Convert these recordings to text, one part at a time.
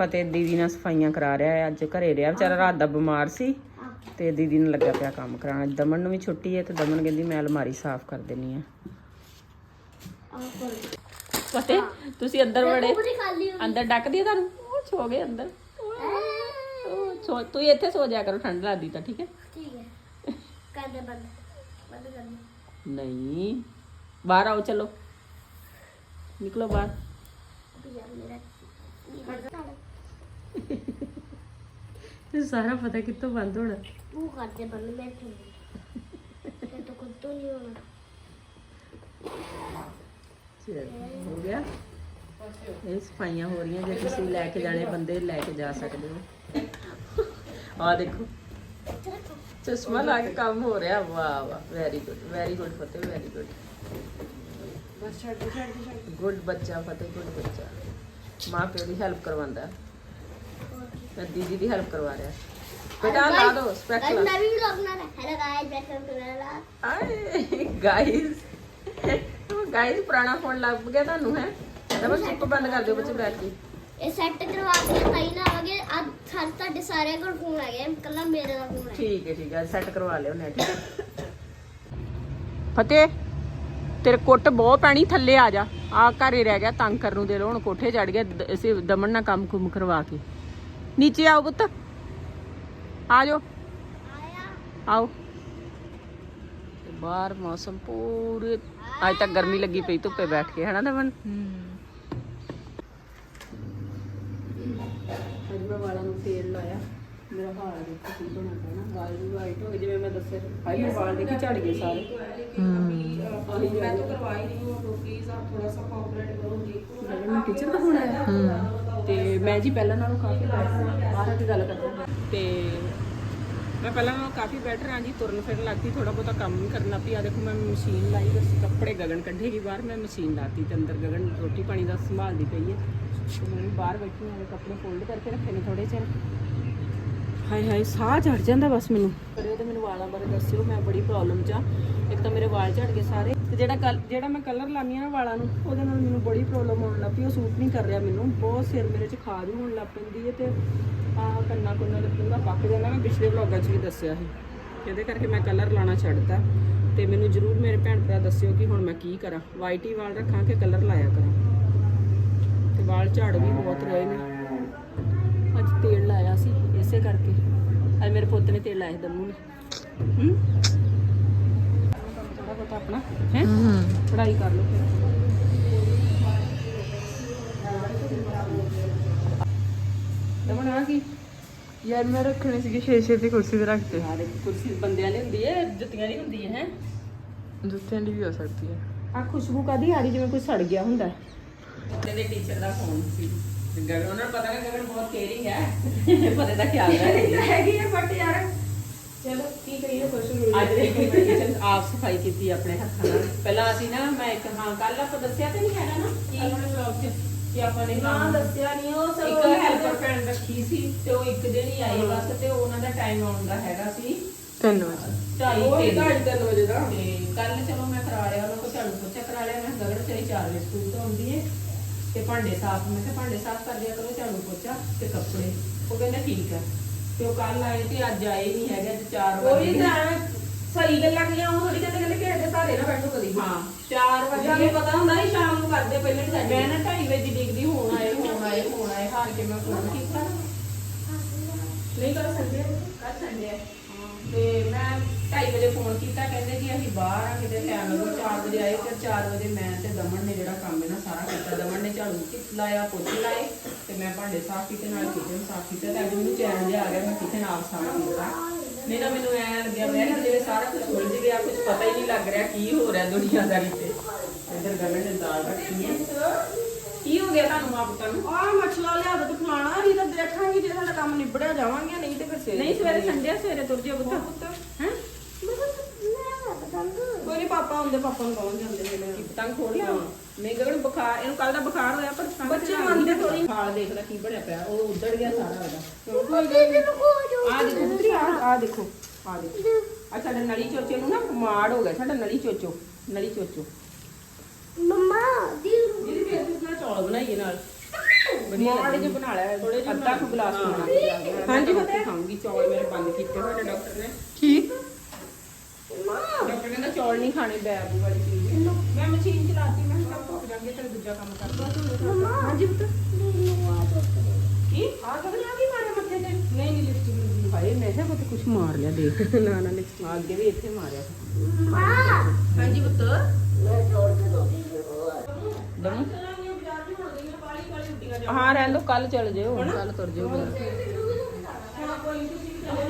ਫਤਿਹ ਦੀਦੀ ਨਾਲ ਸਫਾਈਆਂ ਕਰਾ ਰਿਹਾ ਹੈ ਅੱਜ ਘਰੇ ਰਿਹਾ ਵਿਚਾਰਾ ਰਾਤ ਦਾ ਬਿਮਾਰ ਸੀ ਤੇ ਦੀਦੀ ਨੂੰ ਲੱਗਾ ਪਿਆ ਕੰਮ ਕਰਾਉਣ। ਦਮਨ ਨੂੰ ਵੀ ਛੁੱਟੀ ਹੈ ਤੇ ਦਮਨ ਕਹਿੰਦੀ ਮੈਂ ਅਲਮਾਰੀ ਸਾਫ਼ ਕਰ ਦੇਣੀ ਆ ਫਤਿਹ ਤੁਸੀਂ ਅੰਦਰ ਵੜੇ? ਅੰਦਰ ਡੱਕ ਦਿਆ ਤੁਹਾਨੂੰ? ਉਹ ਸੋ ਗਏ ਅੰਦਰ। ਉਹ ਸੋ ਤੂੰ ਇੱਥੇ ਸੋ ਜਾ ਕਰੋ ਠੰਡ ਲੱਗਦੀ ਤਾਂ ਠੀਕ ਹੈ? ਠੀਕ ਹੈ। ਕਰ ਦੇ ਬੰਦ ਬੰਦ ਕਰ ਨਹੀਂ ਬਾਹਰ ਆਓ ਚਲੋ। ਨਿਕਲੋ ਬਾਹਰ। ਯਾਰ ਮੇਰਾ ਇਹ ਸਾਰਾ ਪਤਾ ਕਿੱਥੋਂ ਬੰਦ ਹੋਣਾ। ਤੂੰ ਕਰ ਦੇ ਬੰਦ ਮੈਂ ਤੇ ਤੇ ਤੋਂ ਨਹੀਂ ਹੋਣਾ। ਹੋ ਗਿਆ। ਇਹ ਸਫਾਈਆਂ ਹੋ ਰਹੀਆਂ ਜੇ ਤੁਸੀਂ ਲੈ ਕੇ ਜਾਣੇ ਬੰਦੇ ਲੈ ਕੇ ਜਾ ਸਕਦੇ ਹੋ। ਆ ਦੇਖੋ। ਚਸ਼ਮਾ ਲਾ ਕੇ ਕੰਮ ਹੋ ਰਿਹਾ। ਵਾਹ ਵਾਹ। Very good very good Fateh very good. Good ਬੱਚਾ ਫਤਿਹ ਗੁੱਡ ਬੱਚਾ। ਮਾਂ ਪਿਓ ਦੀ ਹੈਲਪ ਕਰਵਾਉਂਦਾ। ਤੇ ਦੀਦੀ ਦੀ ਹੈਲਪ ਕਰਵਾ ਰਿਹਾ ਬੇਟਾ ਲਾ ਦੋ ਸਪੈਕਸ गाइस ਲਾ मैं भी व्लॉग बना रहा हेलो गाइस वेलकम टू मेरा व्लॉग ਆਏ ਗਾਇਸ ਗਾਇਸ ਪੁਰਾਣਾ ਫੋਨ ਲੱਭ ਗਿਆ ਤੁਹਾਨੂੰ ਹੈ ਡਬਲ ਚਿੱਪ ਬੰਦ ਕਰ ਦਿਓ ਬੱਚੇ ਬੈਠ ਕੇ ਇਹ ਸੈੱਟ ਕਰਵਾ ਕੇ ਤਾਈ ਨਾ ਆਵਾਂਗੇ ਅੱਜ ਸਾਰੇ ਤੁਹਾਡੇ ਸਾਰਿਆਂ ਕੋਲ ਫੋਨ ਆ ਗਿਆ ਕੱਲਾ ਮੇਰੇ ਦਾ ਫੋਨ ਹੈ ਠੀਕ ਹੈ ਠੀਕ ਹੈ ਸੈੱਟ ਕਰਵਾ ਲਿਓ ਨੇ ਠੀਕ ਹੈ ਫਤਿਹ ਤੇਰੇ ਕੁੱਟ ਬਹੁਤ ਪੈਣੀ ਥੱਲੇ ਆ ਜਾ ਆ ਘਰੇ ਰਹਿ ਗਿਆ ਤੰਗ ਕਰਨ ਨੂੰ ਦੇ ਲੋ ਹੁਣ ਕੋਠੇ ਚੜ ਗਿਆ ਦ- ਅਸੀਂ ਦਮਨ ਨਾਲ ਕੰਮ ਕੁਮ ਕਰਵਾ ਕੇ ਨੀਚੇ ਆਓ ਪੁੱਤ। ਆ ਜਾਓ ਆਓ। ਤੇ ਬਾਹਰ ਮੌਸਮ ਪੂਰੇ ਅੱਜ ਤੱਕ ਗਰਮੀ ਲੱਗੀ ਪਈ ਧੁੱਪੇ ਬੈਠ ਕੇ ਹਨਾ ਦਮਨ? ਅੱਜ ਮੈਂ ਵਾਲਾਂ ਨੂੰ ਤੇਲ ਲਾਇਆ। ਮੇਰਾ ਹਾਲ ਦੇਖੋ ਕੀ ਬਣਾ ਨਾ। ਵਾਲ ਵੀ ਵਾਈਟ ਹੋ ਗਏ ਜਿਵੇਂ ਮੈਂ ਦੱਸਿਆ ਮੇਰੇ ਵਾਲ ਦੇਖੀ ਝੜ ਗਏ ਸਾਰੇ। ਮੈਂ ਤਾਂ ਕਰਵਾਈ ਨਹੀਂ ਹੂੰ ਪਲੀਜ਼ ਆਪ ਥੋੜਾ ਸਾ ਕੋਆਪਰੇਟ ਕਰੋ ਜੀ ਜਦੋਂ ਮੈਂ ਟੀਚਰ ਦਾ ਹੋਣਾ ਹੈ। ਤੇ ਮੈਂ ਜੀ ਪਹਿਲਾਂ ਨਾਲੋਂ ਕਾਫੀ ਬਾਹਰ ਆ ਗੱਲ ਕਰਦਾ ਤੇ ਮੈਂ ਪਹਿਲਾਂ ਨਾਲੋਂ ਕਾਫੀ ਬੈਟਰ ਹਾਂ ਜੀ, ਤੁਰਨ ਫਿਰਨ ਲੱਗਦੀ ਥੋੜਾ ਬਹੁਤਾ ਕੰਮ ਵੀ ਕਰਨਾ ਪਈ। ਆ ਦੇਖੋ, ਮੈਂ ਮਸ਼ੀਨ ਲਾਈ ਬਸ ਕੱਪੜੇ ਗਗਨ ਕੱਢੇਗੀ ਬਾਹਰ, ਮੈਂ ਮਸ਼ੀਨ ਲਾਤੀ ਤੇ ਅੰਦਰ ਗਗਨ ਰੋਟੀ ਪਾਣੀ ਦਾ ਸੰਭਾਲਦੀ ਪਈ ਹੈ। ਤੇ ਮੈਂ ਬਾਹਰ ਬੈਠੀ ਹਾਂ, ਕੱਪੜੇ ਫੋਲਡ ਕਰਕੇ ਰੱਖੇ ਨੇ ਥੋੜੇ ਚਿਰ ਹਾਏ ਹਾਏ, ਸਾਹ ਚੜ ਜਾਂਦਾ ਬਸ ਮੈਨੂੰ। ਕਰਿਓ ਤੇ ਮੈਨੂੰ ਵਾਲਾਂ ਬਾਰੇ ਦੱਸਿਓ, ਮੈਂ ਬੜੀ ਪ੍ਰੋਬਲਮ ਚ ਆ ਇੱਕ ਤਾਂ ਮੇਰੇ ਵਾਲ ਝੜ ਗਏ ਸਾਰੇ। ਤੇ ਜਿਹੜਾ ਕਲ, ਜਿਹੜਾ ਮੈਂ ਕਲਰ ਲਾਉਂਦੀ ਆ ਨਾ ਵਾਲਾਂ ਨੂੰ, ਉਹਦੇ ਨਾਲ ਮੈਨੂੰ ਬੜੀ ਪ੍ਰੋਬਲਮ ਹੋਣ ਲੱਗ ਪਈ, ਉਹ ਸੂਟ ਨਹੀਂ ਕਰ ਰਿਹਾ ਮੈਨੂੰ। ਬਹੁਤ ਸਿਰ ਮੇਰੇ 'ਚ ਖਾਜ ਹੋਣ ਲੱਗ ਪੈਂਦੀ ਹੈ ਤੇ ਆਹ ਕੰਨਾ ਕੁੰਨਾ ਤੇ ਪੂਰਾ ਪੱਕ ਜਾਂਦਾ ਮੈਂ ਪਿਛਲੇ ਵਲੌਗਾਂ 'ਚ ਵੀ ਦੱਸਿਆ ਸੀ ਇਹਦੇ ਕਰਕੇ ਮੈਂ ਕਲਰ ਲਾਣਾ ਛੱਡਤਾ। ਤੇ ਮੈਨੂੰ ਜਰੂਰ ਮੇਰੇ ਭੈਣ ਭਰਾ ਦੱਸਿਓ ਕਿ ਹੁਣ ਮੈਂ ਕੀ ਕਰਾਂ। ਵਾਈਟ ਹੀ ਵਾਲ ਰੱਖਾਂ ਕਿ ਕਲਰ ਲਾਇਆ ਕਰਾਂ? ਤੇ ਵਾਲ ਝੜ ਵੀ ਬਹੁਤ ਰਹੇ ਨੇ। ਅੱਜ ਤੇਲ ਲਾਇਆ ਸੀ, ਇਸੇ ਕਰਕੇ। ਅੱਜ ਮੇਰੇ ਪੁੱਤ ਨੇ ਤੇਲ ਲਾਇਆ ਦਮੂ ਨੇ। ਹੂੰ? ਬਹੁਤਾ ਆਪਣਾ ਹੈ? ਪੜ੍ਹਾਈ ਕਰ ਲਓ ਫਿਰ। ਦਮਨ ਆ ਕੀ? ਯਾਰ ਮੈਂ ਰੱਖਣੇ ਸੀਗੇ ਛੇ ਛੇ ਦੀ ਕੁਰਸੀ ਤੇ ਰੱਖਤੇ ਯਾਰ ਇੱਕ ਕੁਰਸੀ ਬੰਦਿਆਂ ਲਈ ਹੁੰਦੀ ਹੈ ਜੁੱਤੀਆਂ ਨਹੀਂ ਹੁੰਦੀਆਂ ਹੈ ਜੁੱਤਿਆਂ ਦੀ ਵੀ ਹੋ ਸਕਦੀ ਹੈ। ਆ ਖੁਸ਼ਬੂ ਕਾਦੀ ਆ ਰਹੀ? ਜਿਵੇਂ ਕੋਈ ਸੜ ਗਿਆ ਹੁੰਦਾ। ਤੇਰੇ ਟੀਚਰ ਦਾ ਫੋਨ ਸੀ। ਗਗਨ ਉਹਨਾਂ ਨੂੰ ਪਤਾ ਕਿ ਗਗਨ ਬਹੁਤ ਕੇਅਰਿੰਗ ਹੈ। ਪਤਾ ਦਾ ਖਿਆਲ ਰੱਖਦੀ ਹੈ ਹੈਗੀ ਹੈ ਬਟ ਯਾਰ ਚਲੋ ਕੀ ਕਰੀਏ ਕੁਛ ਨਹੀਂ ਅੱਜ ਇੱਕ ਟੀਚਰ ਆਪ ਸਫ਼ਾਈ ਕੀਤੀ ਆਪਣੇ ਹੱਥਾਂ ਨਾਲ। ਪਹਿਲਾਂ ਅਸੀਂ ਨਾ ਮੈਂ ਇੱਕ ਹਾਂ ਕੱਲ ਆਪਾਂ ਦੱਸਿਆ ਤੇ ਨਹੀਂ ਹੈਗਾ ਨਾ? ਕਿ? ਆਪਣੇ ਵਲੌਗ 'ਚ ਕਿ ਆਪਾਂ ਨੇ ਨਾ ਕੰਮ- ਦੱਸਿਆ ਨਹੀਂ ਉਹ ਸਭ ਇੱਕ ਹੈਲਪਰ ਭੈਣ ਰੱਖੀ ਸੀ ਤੇ ਉਹ ਇੱਕ ਦਿਨ ਹੀ ਆਈ ਬਸ ਤੇ ਉਹਨਾਂ ਦਾ ਟਾਈਮ ਆਉਣ ਦਾ ਹੈਗਾ ਸੀ। 3 ਵਜੇ। ਢਾਈ ਉਹ ਤਿੰਨ। ਢਾਈ ਤਿੰਨ ਵਜੇ ਦਾ। ਤੇ ਕੱਲ ਚਲੋ ਮੈਂ ਕਰਾ ਲਿਆ ਉਹਨਾਂ ਕੋਲ ਝਾੜੂ ਪੋਚਾ ਕਰਾ ਲਿਆ ਮੈਂ ਗਗਨ ਤੇਰੀ 4 ਵਜੇ ਸਕੂਲ ਤੋਂ ਆਉਂਦੀ ਏ। ਤੇ ਭਾਂਡੇ ਸਾਫ਼ ਮੈਂ ਕਿਹਾ ਭਾਂਡੇ ਸਾਫ਼ ਕਰ ਝਾੜੂ ਪੋਚਾ ਤੇ ਕੱਪੜੇ। ਉਹ ਕਹਿੰਦਾ ਠੀਕ ਹੈ ਤੇ ਉਹ ਕੱਲ ਆਏ ਤੇ ਅੱਜ ਆਏ ਨਹੀਂ ਹੈਗੇ ਅੱਜ 4 ਉਹੀ ਵਜੇ। ਤਾਂ ਐਵੇਂ ਸਹੀ ਗੱਲਾਂ ਕੀਆਂ ਉਹ ਥੋੜੀ ਕਹਿੰਦੇ ਕਹਿੰਦੇ ਕਿਸੇ ਦੇ ਸਾਰੇ ਨਾ ਬੈਠੋ ਕਦੀ। ਹਾਂ 4 ਵਜੇ। ਵਜੇ ਪਤਾ ਹੁੰਦਾ ਸੀ ਸ਼ਾਮ ਨੂੰ ਕਰਦੇ ਪਹਿਲੇ ਨਹੀਂ ਮੈਂ ਨਾ 2:30 ਵਜੇ ਦੀ ਡਿਗਰੀ ਹੋਣ ਆਏ ਹੋਣ ਆਏ ਹੋਣ ਆਏ ਹਾਰ ਕੇ ਮੈਂ ਫੋਨ ਕੀਤਾ ਨਹੀਂ ਕਰ ਸਕਦੇ ਕਰ ਆ। ਤੇ ਮੈਂ 2:30 ਵਜੇ ਫੋਨ ਕੀਤਾ ਕਹਿੰਦੇ ਜੀ ਅਸੀਂ ਬਾਹਰ ਆ ਕਿਤੇ ਟਾਈਮ ਲੱਗੋ। 4 ਵਜੇ ਆਏ ਫਿਰ 4 ਵਜੇ ਮੈਂ ਤੇ ਦਮਨ ਨੇ ਜਿਹੜਾ ਕੰਮ ਹੈ ਨਾ ਸਾਰਾ ਕੀਤਾ। ਦਮਨ ਨੇ ਝਾੜੂ ਕਿ ਲਾਇਆ ਪੋਚੇ ਲਾਏ। ਤੇ ਮੈਂ ਭਾਂਡੇ ਸਾਫ਼ ਕੀਤੇ ਨਾਲ ਕਿਚਨ ਸਾਫ਼ ਕੀਤਾ ਤੇ ਮੈਨੂੰ ਚੈਨ ਜਿਹਾ ਆ ਗਿਆ ਮੈਂ ਕਿਚਨ ਆਪ ਸਾਫ਼ ਕੀਤਾ। ਨਹੀਂ ਤਾਂ ਮੈਨੂੰ ਐ ਲੱਗਿਆ ਮੈਂ ਕਿਹਾ ਜਿਵੇਂ ਸਾਰਾ ਕੁਝ ਉਲਝ ਗਿਆ ਕੁਝ ਪਤਾ ਹੀ ਨਹੀਂ ਲੱਗ ਰਿਹਾ ਕੀ ਹੋ ਰਿਹਾ ਦੁਨੀਆਦਾਰੀ ਤੇ ਇੱਧਰ ਗਗਨ ਨੇ ਦਾਲ ਰੱਖੀ ਹੈ। ਕੀ ਹੋ ਗਿਆ ਤੁਹਾਨੂੰ ਮਾਂ ਪੁੱਤਾਂ ਨੂੰ? ਆ ਮਛਲਾ ਲਿਆ ਦੇ ਫਲਾਣਾ ਨਹੀਂ ਤਾਂ ਦੇਖਾਂਗੇ ਜੇ ਸਾਡਾ ਕੰਮ ਨਿਬੜਿਆ ਜਾਵਾਂਗੇ ਨਹੀਂ ਤੇ ਫਿਰ ਸਵੇਰੇ ਨਹੀਂ ਸਵੇਰੇ ਸੰਡੇ ਸਵੇਰੇ ਤੁਰ ਜਿਓ ਪੁੱਤ। ਹੈ ਕੋਈ ਨਹੀਂ ਪਾਪਾ ਹੁੰਦੇ ਪਾਪਾ ਨੂੰ ਹੁੰਦੇ ਨੇ ਕੀ ਪਤੰਗ ਖੋਲ ਲਿਆ ਨਹੀਂ ਗਗਨ ਬੁਖਾਰ ਇਹਨੂੰ ਕੱਲ ਦਾ ਬੁਖਾਰ ਹੋਇਆ ਪਰ ਪਤੰਗ ਬੱਚੇ ਮੰਨਦੇ। ਥੋੜ੍ਹੀ। ਹਾਲ ਦੇਖ ਲੈ ਕੀ ਬਣਿਆ ਪਿਆ ਉਹ ਉੱਧੜ ਗਿਆ ਸਾਰਾ ਉਹਦਾ। ਕੋਈ ਗੱਲ ਨਹੀਂ। ਆ ਦੇਖੋ ਪੁੱਤਰੀ ਆ ਆ ਦੇਖੋ ਆ ਦੇਖੋ। ਆ ਸਾਡਾ ਨਲੀ ਚੋਚੇ ਨੂੰ ਨਾ ਮਾੜ ਹੋ ਗਿਆ ਸਾਡਾ ਨਲੀ ਚੋਚੋ ਨਲੀ ਚੋਚੋ। ਮਮਾ ਦੀ ਫੇਰ ਤੁਸੀਂ ਨਾਲ ਚੌਲ ਬਣਾਈਏ ਨਾਲ। ਮਾੜੇ ਜਿਹਾ ਬਣਾ ਲਿਆ ਥੋੜੇ ਜਿਹਾ ਅੱਧਾ ਕੁ ਗਲਾਸ ਹਾਂਜੀ ਫਤਿਹ ਖਾਂਗੀ ਚੌਲ ਮੇਰੇ ਬੰਦ ਕੀਤੇ ਹੋਏ ਨੇ ਡਾਕਟਰ ਨੇ। ਕੀ ਡਾਕਟਰ ਕਹਿੰਦਾ ਚੌਲ ਨਹੀਂ ਖਾਣੇ ਬੈਬੂ ਵਾਲੀ ਚੀਜ਼। ਮੈਂ ਮਸ਼ੀਨ ਚਲਾਤੀ ਮੈਂ ਕਿਹਾ ਭੁੱਖ ਜਾਂਦੀ ਤੇ ਦੂਜਾ ਕੰਮ ਕਰ। ਦੋ ਹਾਂਜੀ ਪੁੱਤ ਕੀ ਆ ਕਦੋਂ ਆ ਕੀ ਮਾਰਿਆ ਮੱਥੇ ਤੇ। ਨਹੀਂ ਨਹੀਂ ਲਿਪਸਟਿਕ ਭਾਈ ਮੈਂ ਕਿਹਾ ਪੁੱਤ ਕੁਝ ਮਾਰ ਲਿਆ ਦੇਖ। ਨਾ ਨਾ ਲਿਪਸਟਿਕ ਅੱਗੇ ਵੀ ਇੱਥੇ ਮਾਰਿਆ। ਹਾਂਜੀ ਪੁੱਤ। ਦਮ ਹਾਂ ਰਹਿ ਲੋ ਕੱਲ ਚੱਲ ਜਿਓ ਕੱਲ ਤੁਰ ਜਿਓ।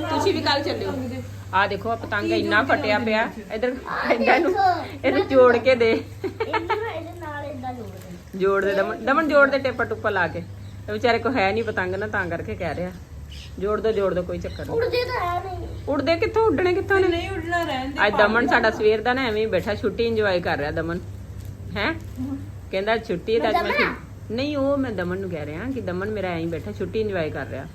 ਤੁਸੀਂ ਵੀ ਕੱਲ ਚੱਲਿਓ। ਆ ਦੇਖੋ ਆ ਪਤੰਗ ਇੰਨਾ ਫਟਿਆ ਪਿਆ। ਇਧਰ ਇਧਰ ਨੂੰ ਇਹਨੂੰ ਜੋੜ ਕੇ ਦੇ। ਇਹਨੂੰ ਇਹਦੇ ਨਾਲ ਇਦਾਂ ਜੋੜ ਦੇ। ਜੋੜ ਦੇ ਦਮਨ ਦਮਨ ਜੋੜ ਦੇ ਟੇਪਾ ਟੁੱਪਾ ਲਾ ਕੇ। ਇਹ ਵਿਚਾਰੇ ਕੋ ਹੈ ਨਹੀਂ ਪਤੰਗ ਨਾ ਤਾਂ ਕਰਕੇ ਕਹਿ ਰਿਹਾ। ਜੋੜ ਦੋ ਜੋੜ ਦੋ ਕੋਈ ਚੱਕਰ ਨਹੀਂ। ਉੜਦੇ ਤਾਂ ਹੈ ਨਹੀਂ। ਉੜਦੇ ਕਿੱਥੋਂ ਉੱਡਣੇ ਕਿੱਥੋਂ ਨੇ? ਨਹੀਂ ਉੱਡਣਾ ਰਹਿਣ ਦੇ ਅੱਜ ਦਮਨ ਸਾਡਾ ਸਵੇਰ ਦਾ ਨਾ ਐਵੇਂ ਹੀ ਬੈਠਾ ਛੁੱਟੀ ਇੰਜੋਏ ਕਰ ਰਿਹਾ ਦਮਨ। ਹੈ? ਕਹਿੰਦਾ ਛੁੱਟੀ ਤਾਂ ਅੱਜ ਮੈਂ ਨਹੀਂ ਉਹ ਮੈਂ ਦਮਨ ਨੂੰ ਕਹਿ ਰਿਹਾ ਕਿ ਦਮਨ ਮੇਰਾ ਐਂ ਹੀ ਬੈਠਾ ਛੁੱਟੀ ਇੰਜੋਏ ਕਰ ਰਿਹਾ।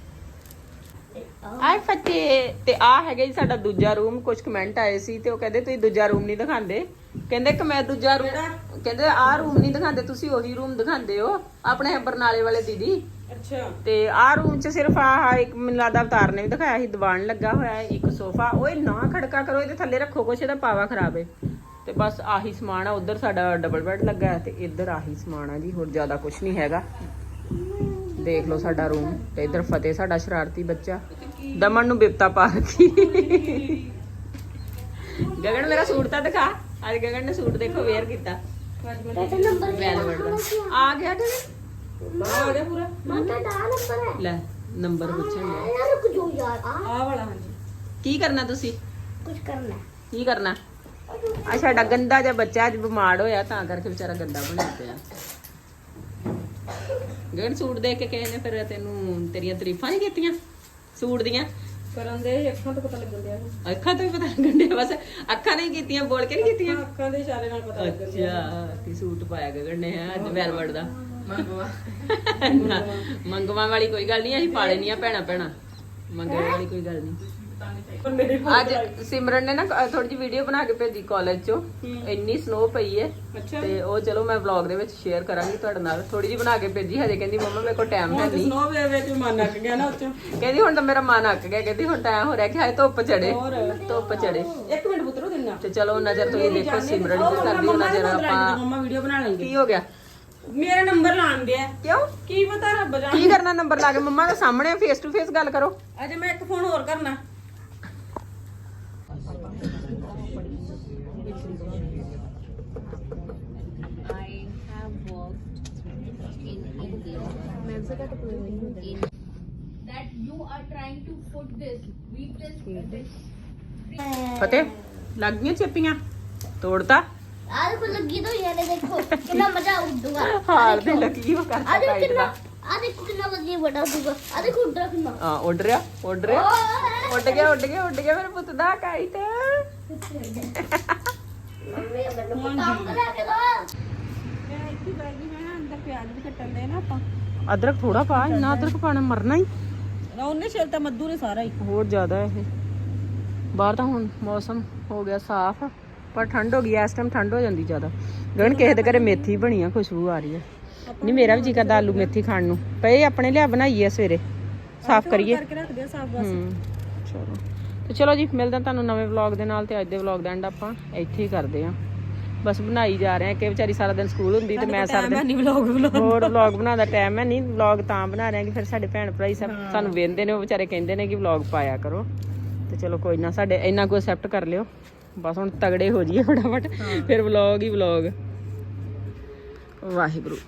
ਆਏ ਫਤਿਹ ਤੇ ਆ ਹੈਗਾ ਜੀ ਸਾਡਾ ਦੂਜਾ ਰੂਮ ਕੁਝ ਕਮੈਂਟ ਆਏ ਸੀ ਤੇ ਉਹ ਕਹਿੰਦੇ ਤੁਸੀਂ ਦੂਜਾ ਰੂਮ ਨਹੀਂ ਦਿਖਾਉਂਦੇ। ਕਹਿੰਦੇ ਕਿ ਮੈਂ ਦੂਜਾ ਰੂਮ ਕਹਿੰਦੇ ਆਹ ਰੂਮ ਨਹੀਂ ਦਿਖਾਉਂਦੇ ਤੁਸੀਂ ਉਹੀ ਰੂਮ ਦਿਖਾਉਂਦੇ ਹੋ ਆਪਣੇ ਬਰਨਾਲੇ ਵਾਲੇ ਦੀਦੀ। ਅੱਛਾ। ਤੇ ਆਹ ਰੂਮ 'ਚ ਸਿਰਫ ਆਹ ਇੱਕ ਮੈਨੂੰ ਲੱਗਦਾ ਅਵਤਾਰ ਨੇ ਵੀ ਦਿਖਾਇਆ ਸੀ ਦੀਵਾਨ ਲੱਗਾ ਹੋਇਆ ਹੈ ਇੱਕ ਸੋਫਾ। ਓਏ ਨਾ ਖੜਕਾ ਕਰੋ ਇਹਦੇ ਥੱਲੇ ਰੱਖੋ ਕੁਛ ਇਹਦਾ ਪਾਵਾ ਖਰਾਬ ਹੈ ਤੇ ਬਸ ਆਹੀ ਸਮਾਨ ਆ ਉਧਰ ਸਾਡਾ ਡਬਲ ਬੈੱਡ ਲੱਗਾ ਹੈ ਤੇ ਇੱਧਰ ਆਹੀ ਸਮਾਨ ਆ ਜੀ ਹੋਰ ਜ਼ਿਆਦਾ ਕੁਝ ਨਹੀਂ ਹੈਗਾ। ਦੇਖ ਲਓ ਸਾਡਾ ਰੂਮ ਤੇ ਇੱਧਰ ਫਤਿਹ ਸਾਡਾ ਸ਼ਰਾਰਤੀ ਬੱਚਾ। ਦਮਨ ਨੂੰ ਬਿਪਤਾ ਪਾ ਰੱਖੀ ਗਗਨ ਮੇਰਾ ਸੂਟ ਤਾਂ ਦਿਖਾ। ਅੱਜ ਗਗਨ ਨੇ ਸੂਟ ਦੇਖੋ ਵੇਅਰ ਕੀਤਾ। ਵੈਲਵਟ ਦਾ ਆ ਗਿਆ ਤੇ ਆ ਗਿਆ ਪੂਰਾ। ਮਾਤਾ ਦਾ ਨੰਬਰ ਹੈ ਲੈ ਨੰਬਰ ਪੁੱਛਣ ਲਿਆ ਯਾਰ ਰੁਕ ਜਾਓ ਯਾਰ ਆ ਆ ਵਾਲਾ ਹਾਂਜੀ। ਕੀ ਕਰਨਾ ਤੁਸੀਂ? ਕੁਝ ਕਰਨਾ। ਕੀ ਕਰਨਾ? ਆ ਸਾਡਾ ਗੰਦਾ ਜਿਹਾ ਬੱਚਾ ਅੱਜ ਬਿਮਾਰ ਹੋਇਆ ਤਾਂ ਕਰਕੇ ਵਿਚਾਰਾ ਗੰਦਾ ਬਣਿਆ ਪਿਆ। ਗਣ ਸੂਟ ਦੇਖ ਕੇ ਨੇ ਫਿਰ ਤੈਨੂੰ ਤੇਰੀਆਂ ਤਾਰੀਫਾਂ ਨਹੀਂ ਕੀਤੀਆਂ? ਸੂਟ ਦੀਆਂ? ਕਰਨ ਦੇ ਅੱਖਾਂ ਤੋਂ ਪਤਾ ਲੱਗਣ ਦਿਆ ਅੱਖਾਂ ਤੋਂ ਵੀ ਪਤਾ ਲੱਗਣ ਡਿਆ ਬਸ ਅੱਖਾਂ ਨਹੀਂ ਕੀਤੀਆਂ ਬੋਲ ਕੇ ਨਹੀਂ ਕੀਤੀਆਂ? ਅੱਖਾਂ ਦੇ ਇਸ਼ਾਰੇ ਨਾਲ ਪਤਾ ਲੱਗਣ ਦਿਆ ਅੱਛਾ ਕੀ ਸੂਟ ਪਾਇਆ ਗਗਨ ਨੇ ਹੈਂ ਅੱਜ ਵੈਲਵਟ ਦਾ। ਮੰਗਵਾ। ਮੰਗਵਾਂ ਵਾਲੀ ਕੋਈ ਗੱਲ ਨਹੀਂ ਅਸੀਂ ਪਾ ਲੈਣੀਆਂ ਭੈਣਾ ਭੈਣਾ ਮੰਗਣ ਵਾਲੀ ਕੋਈ ਗੱਲ ਨਹੀਂ। ਅੱਜ ਸਿਮਰਨ ਨੇ ਨਾ ਥੋੜੀ ਜਿਹੀ ਵੀਡੀਓ ਬਣਾ ਕੇ ਭੇਜੀ ਕਾਲਜ ਚੋਂ। ਇੰਨੀ ਸਨੋ ਪਈ ਹੈ। ਤੇ ਉਹ ਚਲੋ ਮੈਂ ਵਲੌਗ ਦੇ ਵਿੱਚ ਸ਼ੇਅਰ ਕਰਾਂਗੀ ਤੁਹਾਡੇ ਨਾਲ। ਥੋੜੀ ਜਿਹੀ ਬਣਾ ਕੇ ਭੇਜੀ ਹਜੇ ਕਹਿੰਦੀ ਮੰਮਾ ਮੇਰੇ ਕੋਲ ਟਾਈਮ ਹੈ ਨਹੀਂ। ਸਨੋ ਵੇ ਵਿੱਚ ਮਨ ਅੱਕ ਗਿਆ ਨਾ ਉੱਚੋਂ ਕਹਿੰਦੀ ਹੁਣ ਤਾਂ ਮੇਰਾ ਮਨ ਅੱਕ ਗਿਆ। ਕਹਿੰਦੀ ਹੁਣ ਟਾਈਮ ਹੋ ਰਿਹਾ ਕਿ ਹਾਏ ਧੁੱਪ ਚੜੇ ਧੁੱਪ ਚੜੇ ਇੱਕ ਮਿੰਟ ਪੁੱਤਰੋ ਦਿਨਾ ਤੇ ਚਲੋ ਨਜ਼ਰ ਤੁਸੀਂ ਦੇਖੋ ਸਿਮਰਨ ਕੀ ਕਰਦੀ ਉਹਨਾਂ ਨਜ਼ਰ ਆਪਾਂ ਮੰਮਾ ਵੀਡੀਓ ਬਣਾ ਲੈਂਗੇ ਕੀ ਹੋ ਗਿਆ? ਮੇਰਾ ਨੰਬਰ ਲਾਣ ਦਿਆ। ਕਿਉਂ? ਕੀ ਪਤਾ ਰੱਬ ਜਾਣ। ਕੀ ਕਰਨਾ ਨੰਬਰ ਲਾ ਕੇ? ਮੰਮਾ ਦੇ ਸਾਹਮਣੇ ਫੇਸ ਟੂ ਫੇਸ ਗੱਲ ਕਰੋ। ਅਜੇ ਮੈਂ ਇੱਕ ਫੋਨ ਹੋਰ ਕਰਨਾ। Put this. ਫਤਿਹ ਲੱਗ ਗਈਆਂ ਚੇਪੀਆਂ? ਤੋੜਤਾ? ਆ ਦੇਖੋ ਲੱਗੀ ਤਾਂ ਯਾਰ ਇਹ ਦੇਖੋ ਕਿੰਨਾ ਮਜ਼ਾ ਉੱਡੂਗਾ। ਹਾਲ ਦੇ ਲੱਗੀ ਉਹ ਆ ਕਰਤਾ ਦੇਖੋ ਟਾਈਟ ਕਿੰਨਾ ਦਾ। ਆ ਦੇਖੋ ਕਿੰਨਾ ਵਧੀਆ ਵੱਡਾ ਉੱਡੂਗਾ। ਆ ਦੇਖੋ ਉੱਡਦਾ ਕਿੰਨਾ। ਹਾਂ ਉੱਡ ਰਿਹਾ ਉੱਡ ਰਿਹਾ। ਉੱਡ ਗਿਆ ਉੱਡ ਗਿਆ ਉੱਡ ਗਿਆ ਮੇਰੇ ਪੁੱਤ ਦਾ ਕਾਈਟ ਮੰਮੀ ਮੈਨੂੰ ਪਤੰਗ ਲੈ ਕੇ ਦੋ। ਮੈਂ ਇੱਥੇ ਬੈ ਗਈ ਮੈਂ ਅੰਦਰ ਪਿਆਜ਼ ਵੀ ਕੱਟਣ ਦੇ ਨਾ ਆਪਾਂ। ਅਦਰਕ ਥੋੜਾ ਪਾ ਇੰਨਾ ਅਦਰਕ ਪਾਣਾ ਮਰਨਾ ਹੀ। ਨਾ ਉਹਨੇ ਛਿਲਤਾ ਮੱਦੂ ਨੇ ਸਾਰਾ ਹੀ। ਹੋਰ ਜ਼ਿਆਦਾ ਇਹ। ਬਾਹਰ ਤਾਂ ਹੁਣ ਮੌਸਮ ਹੋ ਗਿਆ ਸਾਫ਼ ਪਰ ਠੰਡ ਹੋ ਗਈ ਐ, ਇਸ ਟਾਈਮ ਠੰਡ ਹੋ ਜਾਂਦੀ ਜ਼ਿਆਦਾ। ਗਣ ਕਿਸੇ ਦੇ ਘਰੇ ਮੇਥੀ ਬਣੀ ਆ ਖੁਸ਼ਬੂ ਆ ਰਹੀ ਹੈ ਨਹੀਂ ਮੇਰਾ ਵੀ ਜੀ ਕਰਦਾ ਆਲੂ ਮੇਥੀ ਖਾਣ ਨੂੰ। ਪਏ ਆਪਣੇ ਲਿਆ ਬਣਾਈਏ ਸਵੇਰੇ। ਸਾਫ਼ ਕਰੀਏ। ਕਰਕੇ ਰੱਖ ਦਿਆ ਸਾਫ਼ ਹੂੰ ਚਲੋ। ਤੇ ਚਲੋ ਜੀ ਮਿਲਦੇ ਹਾਂ ਤੁਹਾਨੂੰ ਨਵੇਂ ਵਲੌਗ ਦੇ ਨਾਲ ਤੇ ਅੱਜ ਦੇ ਵਲੌਗ ਦਾ ਐਂਡ ਆਪਾਂ ਇੱਥੇ ਹੀ ਕਰਦੇ ਹਾਂ ਬਸ ਬਣਾਈ ਜਾ ਰਹੇ ਹਾਂ ਕਿ ਵਿਚਾਰੀ ਸਾਰਾ ਦਿਨ ਸਕੂਲ ਹੁੰਦੀ ਤੇ ਮੈਂ ਸਾਰਾ ਦਿਨ ਨਹੀਂ ਵਲੌਗ ਵਲੌਗ ਹੋਰ ਵਲੌਗ ਬਣਾਉਣ ਦਾ ਟਾਈਮ ਹੈ ਨਹੀਂ ਵਲੌਗ ਤਾਂ ਬਣਾ ਰਹੇ ਹਾਂ ਕਿ ਫਿਰ ਸਾਡੇ ਭੈਣ ਭਰਾ ਹੀ ਸਭ ਸਾਨੂੰ ਵੇਖਦੇ ਨੇ ਉਹ ਵਿਚਾਰੇ ਕਹਿੰਦੇ ਨੇ ਕਿ ਵਲੌਗ ਪਾਇਆ ਕਰੋ। ਤੇ ਚਲੋ ਕੋਈ ਨਾ ਸਾਡੇ ਇੰਨਾ ਕੋ ਅਸੈਪਟ ਕਰ ਲਿਓ। ਬਸ ਹੁਣ ਤਗੜੇ ਹੋ ਜਾਈਏ ਫਟਾਫਟ ਫਿਰ ਵਲੌਗ ਹੀ ਵਲੌਗ ਵਾਹਿਗੁਰੂ।